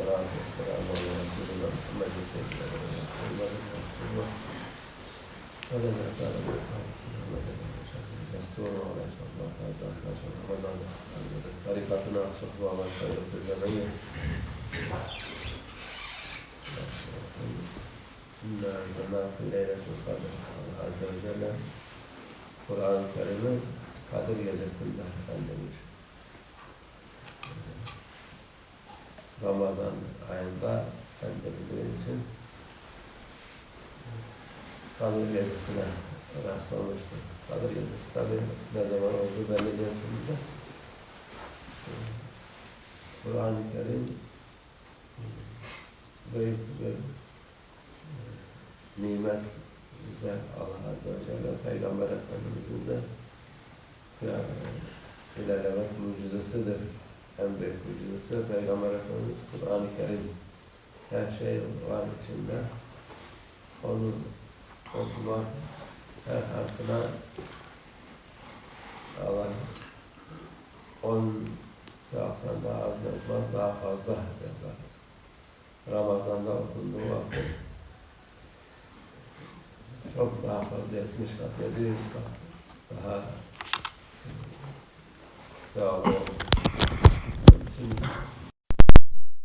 والسلام والسلام على رسول الله محمد صلى الله عليه وسلم وعلى آله وصحبه دستور ولا إن شاء الله هذا أساس رمضان طريقتنا الصحبة والخير في الجميع إنا أنزلنا في ليلة القدر الله عز وجل Kur'an-ı Kerim'i Kadir Gecesi'nde efendim Ramazan ayında efendimizin için Kadir Gecesi'ne rastlamıştı. Kadir Gecesi tabi ne zaman oldu belli değil şimdi de. Kur'an-ı Kerim büyük bir nimet bize Allah Azze ve Celle Peygamber Efendimiz'in de ilerlemek mucizesidir. En büyük mucizesi Peygamber Efendimiz Kur'an-ı Kerim. Her şey var içinde. Onu okumak her harfine Allah on sevaptan daha az yazmaz, daha fazla yazar. Ramazan'da okunduğu vakit çok daha fazla 70 kat, 700 kat daha sevabı olur.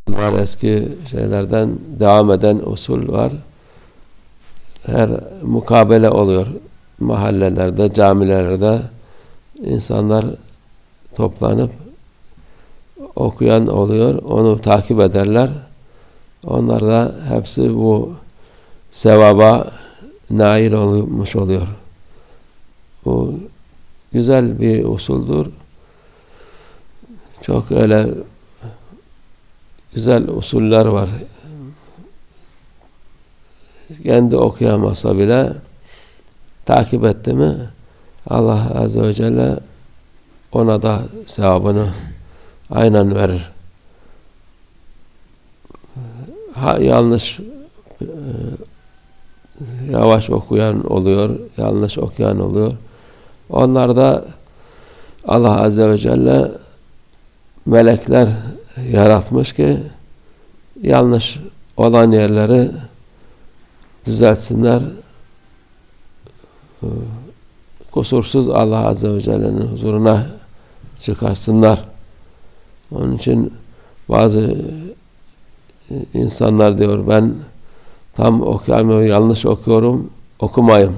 Var eski şeylerden devam eden usul var. Her mukabele oluyor. Mahallelerde, camilerde insanlar toplanıp okuyan oluyor. Onu takip ederler. Onlar da hepsi bu sevaba nail olmuş oluyor. Bu güzel bir usuldur. Çok öyle güzel usuller var. Kendi okuyamasa bile takip etti mi Allah Azze ve Celle ona da sevabını aynen verir. Ha, yanlış e, yavaş okuyan oluyor, yanlış okuyan oluyor. Onlar da Allah Azze ve Celle melekler yaratmış ki yanlış olan yerleri düzeltsinler. Kusursuz Allah Azze ve Celle'nin huzuruna çıkarsınlar. Onun için bazı insanlar diyor ben tam okuyamıyorum, yanlış okuyorum, okumayım.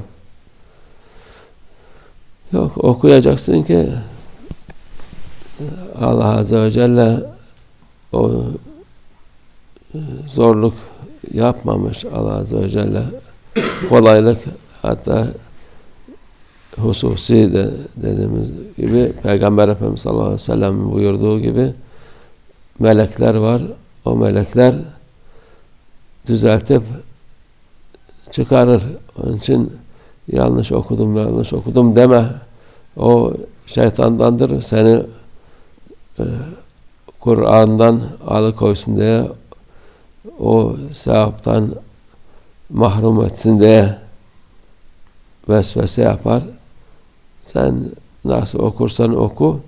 Yok, okuyacaksın ki Allah Azze ve Celle o zorluk yapmamış Allah Azze ve Celle kolaylık hatta hususi de dediğimiz gibi Peygamber Efendimiz sallallahu aleyhi ve sellem buyurduğu gibi melekler var. O melekler düzeltip çıkarır. Onun için yanlış okudum, yanlış okudum deme. O şeytandandır. Seni e, Kur'an'dan alıkoysun diye o sevaptan mahrum etsin diye vesvese yapar. Sen nasıl okursan oku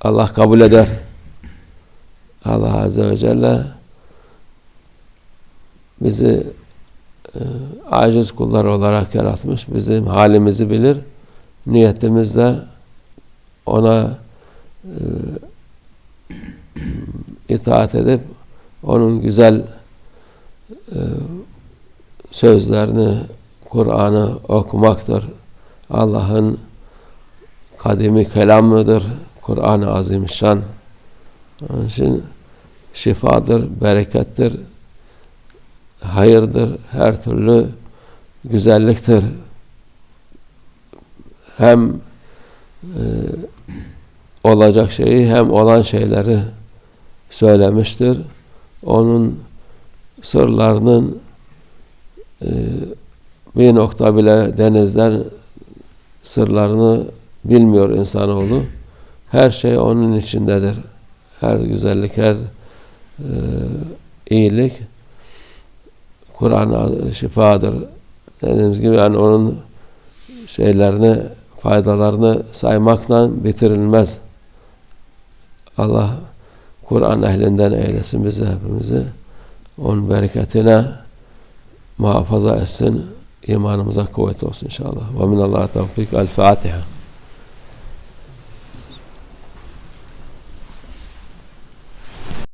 Allah kabul eder. Allah Azze ve Celle bizi e, aciz kullar olarak yaratmış. Bizim halimizi bilir. Niyetimizde ona e, itaat edip onun güzel e, sözlerini, Kur'an'ı okumaktır. Allah'ın kadimi kelamıdır. Kur'an-ı Azimüşşan. Onun için şifadır, berekettir, hayırdır, her türlü güzelliktir. Hem e, olacak şeyi hem olan şeyleri söylemiştir. Onun sırlarının e, bir nokta bile denizden sırlarını bilmiyor insanoğlu. Her şey onun içindedir. Her güzellik, her e, iyilik Kur'an şifadır. Dediğimiz gibi yani onun şeylerini, faydalarını saymakla bitirilmez. Allah Kur'an ehlinden eylesin bizi hepimizi. Onun bereketine muhafaza etsin. imanımıza kuvvet olsun inşallah. Ve minallah tevfik. El Fatiha.